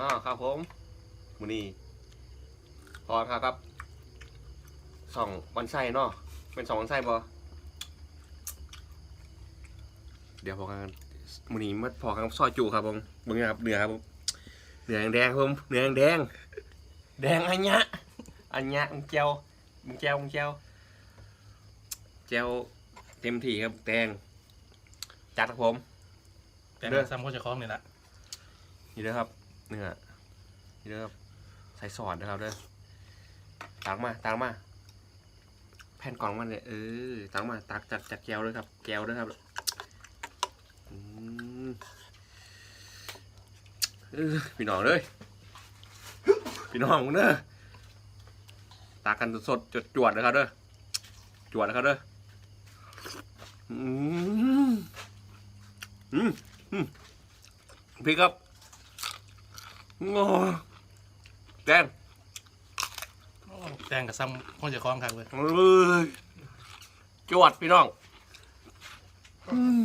อ๋อครับผมมือนี้พอครับครับสองวันไส้เนาะเป็นสองวันไส้ปะเดี๋ยวพอกันมือนี้มาพอกันกับซอยจูครับผมมึงนะครับเนื้อครับผมเนื้อแดงๆครับผมเนื้อแดงแดงอันยะอันยะมึงเจียวมึงเจียวมึงเจียวเจียวเต็มที่ครับแดงจัดครับผมแต่เด้อซ้ำก็จะคล้องนี่แหละนี่เด้อครับ เนื้อนี่เด้อครับใส่ซอสนะครับเด้อตักมาตักมา แผ่นกล่องมันเนี่ยเออตักมาตักจากจากแก้วด้วยครับ แก้วด้วยครับอืมพี่น้องเลยพี่น้องเด้อตักกันสดๆจวดนะครับเด้อจวดนะครับเด้ออืมอืมอืมพี่ครับ โอ้แดงโอ้แดงกับซ้ำก็จะคล้องครับเลย เอ้ยจวดพี่น้อง อืม